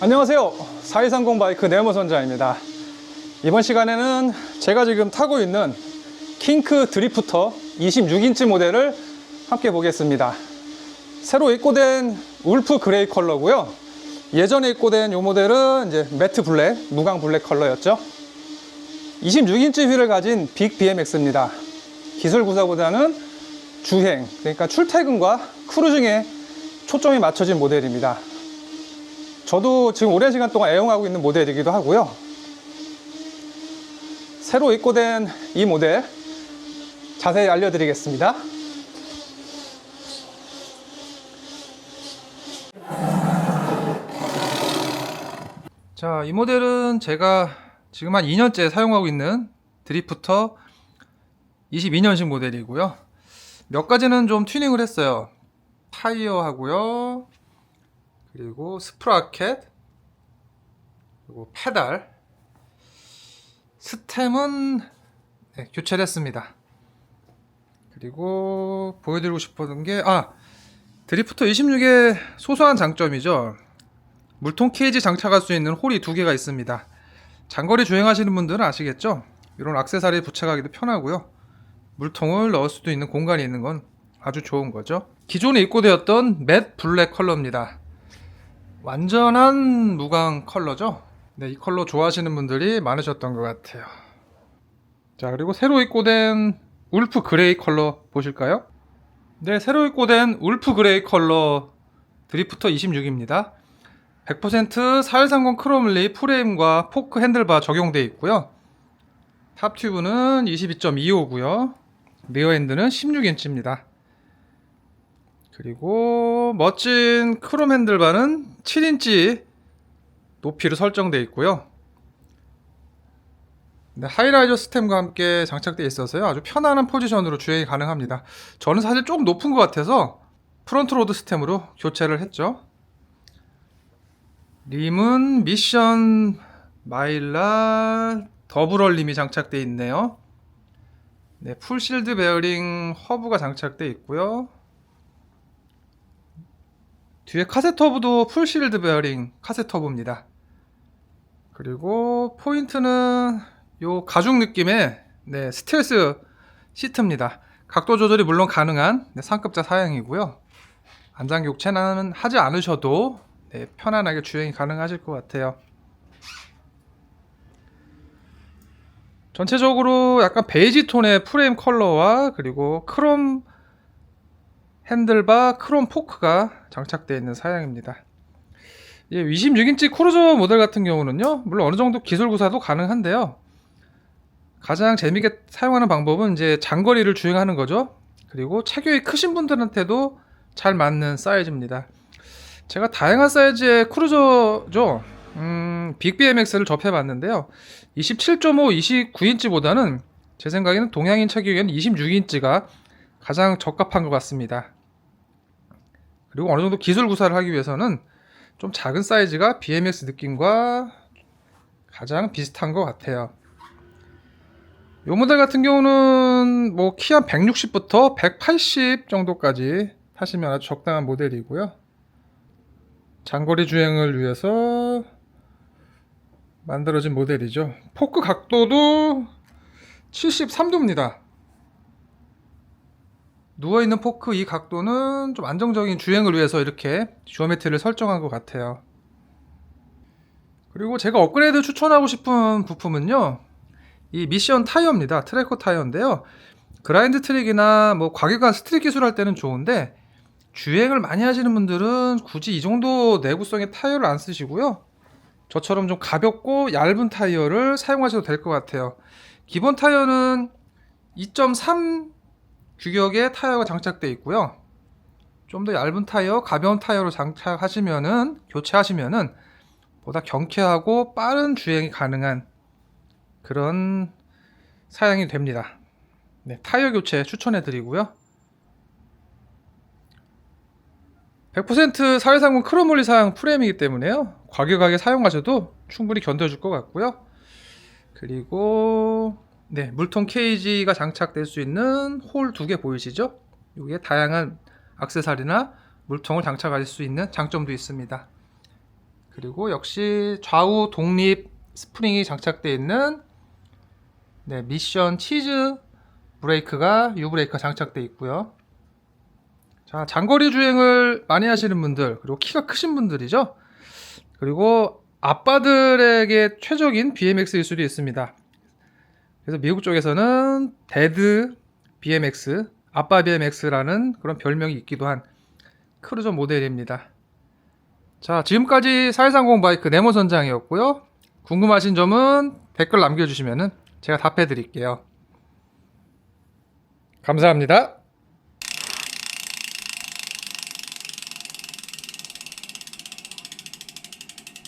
안녕하세요. 4230 바이크 네모 선자입니다. 이번 시간에는 제가 지금 타고 있는 킹크 드리프터 26인치 모델을 함께 보겠습니다. 새로 입고된 울프 그레이 컬러고요. 예전에 입고된 이 모델은 이제 매트 블랙, 무광 블랙 컬러였죠. 26인치 휠을 가진 빅 BMX입니다. 기술 구사보다는 주행, 그러니까 출퇴근과 크루징에 초점이 맞춰진 모델입니다. 저도 지금 오랜 시간 동안 애용하고 있는 모델이기도 하고요. 새로 입고된 이 모델 자세히 알려드리겠습니다. 자, 이 모델은 제가 지금 한 2년째 사용하고 있는 드리프터 22년식 모델이고요. 몇 가지는 좀 튜닝을 했어요. 타이어 하고요. 그리고 스프라켓, 그리고 페달, 스템은 네, 교체를 했습니다. 그리고 보여드리고 싶었던 게, 아, 드리프터 26의 소소한 장점이죠. 물통 케이지 장착할 수 있는 홀이 두 개가 있습니다. 장거리 주행하시는 분들은 아시겠죠? 이런 악세사리 부착하기도 편하고요. 물통을 넣을 수도 있는 공간이 있는 건 아주 좋은 거죠. 기존에 입고되었던 맷 블랙 컬러입니다. 완전한 무광 컬러죠. 네, 이 컬러 좋아하시는 분들이 많으셨던 것 같아요. 자, 그리고 새로 입고된 울프 그레이 컬러 보실까요? 네, 새로 입고된 울프 그레이 컬러 드리프터 26입니다. 100% 4130 크롬리 프레임과 포크 핸들바 적용되어 있고요. 탑 튜브는 22.25고요. 리어 핸드는 16인치입니다. 그리고 멋진 크롬 핸들바는 7인치 높이로 설정되어 있고요. 네, 하이라이저 시스템과 함께 장착되어 있어서요. 아주 편안한 포지션으로 주행이 가능합니다. 저는 사실 조금 높은 것 같아서 프론트 로드 시스템으로 교체를 했죠. 림은 미션 마일라 더블얼림이 장착되어 있네요. 네, 풀실드 베어링 허브가 장착되어 있고요. 뒤에 카세 터브도 풀실드 베어링 카세 터브입니다. 그리고 포인트는 요 가죽 느낌의 네, 스텔스 시트입니다. 각도 조절이 물론 가능한 네, 상급자 사양이고요. 안장 교체는 하지 않으셔도 네, 편안하게 주행이 가능하실 것 같아요. 전체적으로 약간 베이지 톤의 프레임 컬러와 그리고 크롬 핸들바 크롬 포크가 장착되어 있는 사양입니다. 예, 26인치 크루저 모델 같은 경우는요, 물론 어느 정도 기술 구사도 가능한데요. 가장 재미있게 사용하는 방법은 이제 장거리를 주행하는 거죠. 그리고 체격이 크신 분들한테도 잘 맞는 사이즈입니다. 제가 다양한 사이즈의 크루저죠. 음, 빅 BMX를 접해봤는데요. 27.5, 29인치보다는 제 생각에는 동양인 체격에는 26인치가 가장 적합한 것 같습니다. 그리고 어느 정도 기술 구사를 하기 위해서는 좀 작은 사이즈가 BMX 느낌과 가장 비슷한 것 같아요. 이 모델 같은 경우는 뭐 키 한 160부터 180 정도까지 타시면 아주 적당한 모델이고요. 장거리 주행을 위해서 만들어진 모델이죠. 포크 각도도 73도입니다. 누워있는 포크 이 각도는 좀 안정적인 주행을 위해서 이렇게 지오메트리를 설정한 것 같아요. 그리고 제가 업그레이드 추천하고 싶은 부품은요. 이 미션 타이어입니다. 트래커 타이어인데요. 그라인드 트릭이나 뭐 과격한 스트릿 기술 할 때는 좋은데 주행을 많이 하시는 분들은 굳이 이 정도 내구성의 타이어를 안 쓰시고요. 저처럼 좀 가볍고 얇은 타이어를 사용하셔도 될 것 같아요. 기본 타이어는 2.3 규격의 타이어가 장착되어 있고요. 좀 더 얇은 타이어, 가벼운 타이어로 장착하시면은 교체하시면은 보다 경쾌하고 빠른 주행이 가능한 그런 사양이 됩니다. 네, 타이어 교체 추천해 드리고요. 100% 사회상공 크로몰리 사양 프레임이기 때문에요. 과격하게 사용하셔도 충분히 견뎌줄 것 같고요. 그리고 네, 물통 케이지가 장착될 수 있는 홀 두 개 보이시죠? 이게 다양한 악세사리나 물통을 장착할 수 있는 장점도 있습니다. 그리고 역시 좌우 독립 스프링이 장착되어 있는 네, 미션 치즈 브레이크가 U 브레이크가 장착되어 있고요. 자, 장거리 주행을 많이 하시는 분들, 그리고 키가 크신 분들이죠. 그리고 아빠들에게 최적인 BMX일 수도 있습니다. 그래서 미국 쪽에서는 데드 BMX, 아빠 BMX라는 그런 별명이 있기도 한 크루저 모델입니다. 자, 지금까지 4130 바이크 네모 선장이었고요. 궁금하신 점은 댓글 남겨주시면 제가 답해 드릴게요. 감사합니다.